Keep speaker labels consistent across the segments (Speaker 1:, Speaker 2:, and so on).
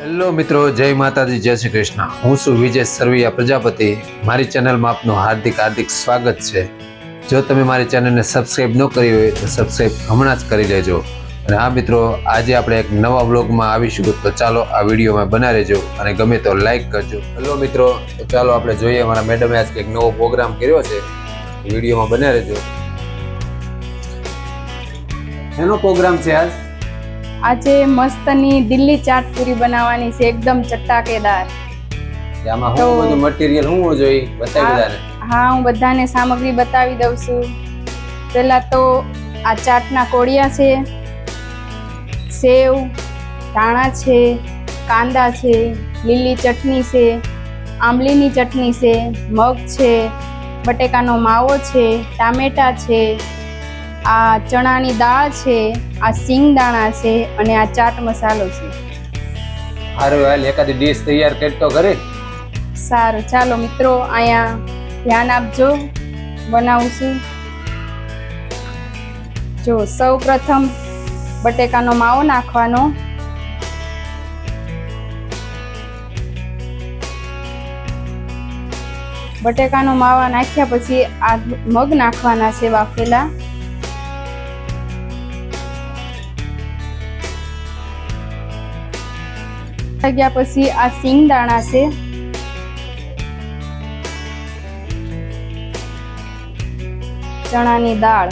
Speaker 1: Hello મિત્રો, જય માતાજી, જય શ્રી કૃષ્ણ. હું છું વિજય સરવૈયા પ્રજાપતિ. મારી ચેનલમાં આપનું હાર્દિક હાર્દિક સ્વાગત છે. જો તમે મારી ચેનલને સબસ્ક્રાઈબ ન કરી હોય, તો સબસ્ક્રાઈબ હમણાં જ કરી લેજો. અને હા મિત્રો, આજે આપણે એક નવા બ્લોગમાં આવીશું. તો ચાલો આ વિડીયોમાં બના રહેજો અને ગમે તો લાઈક કરજો. હેલો મિત્રો ચાલો આપણે જોઈએ. અમારા મેડમે આજ કંઈક નવો પ્રોગ્રામ કર્યો છે. વિડીયોમાં બના રહેજો. એનો પ્રોગ્રામ છે આજ?
Speaker 2: આજે મસ્તની દિલ્હી ચાટ પૂરી બનાવવાની છે એકદમ ચટાકેદાર.
Speaker 1: આમાં શું બધું મટીરીયલ શું જોઈ બતાવી. બધાને?
Speaker 2: હા હું બધાને સામગ્રી બતાવી દઉં છું. પહેલા તો આ ચાટના કોળિયા છે સેવ ધાણા છે કાંદા છે લીલી ચટણી છે આંબલીની ચટણી છે મગ છે બટેકાનો માવો છે ટામેટા છે આ ચણાની દાળ છે આ સિંગ દાણા છે અને આ ચાટ મસાલો છે.
Speaker 1: સારું હાલ એકાદી ડીશ તૈયાર કરતો ઘરે.
Speaker 2: સારું ચાલો મિત્રો અહીંયા ધ્યાન આપજો. બનાવું છું. જો સૌ પ્રથમ બટેકાનો માવો નાખવાનો. બટેકાનો માવા નાખ્યા પછી આ મગ નાખવાના છે વાફેલા. ગયા પછી આ સિંગ દાણા છે. ચણાની દાળ.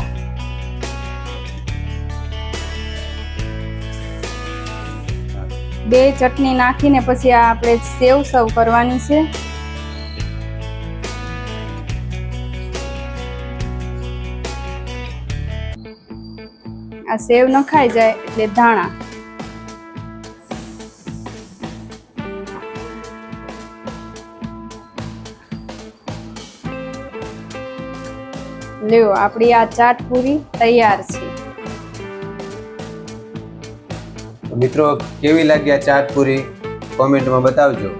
Speaker 2: બે ચટણી નાખીને પછી આ આપણે સેવ સર્વ કરવાની છે. આ સેવ નખાઈ જાય એટલે ધાણા. લ્યો આપણી આ ચાટ પૂરી તૈયાર છે.
Speaker 1: મિત્રો, કેવી લાગી આ ચાટ પૂરી? કોમેન્ટમાં બતાવજો.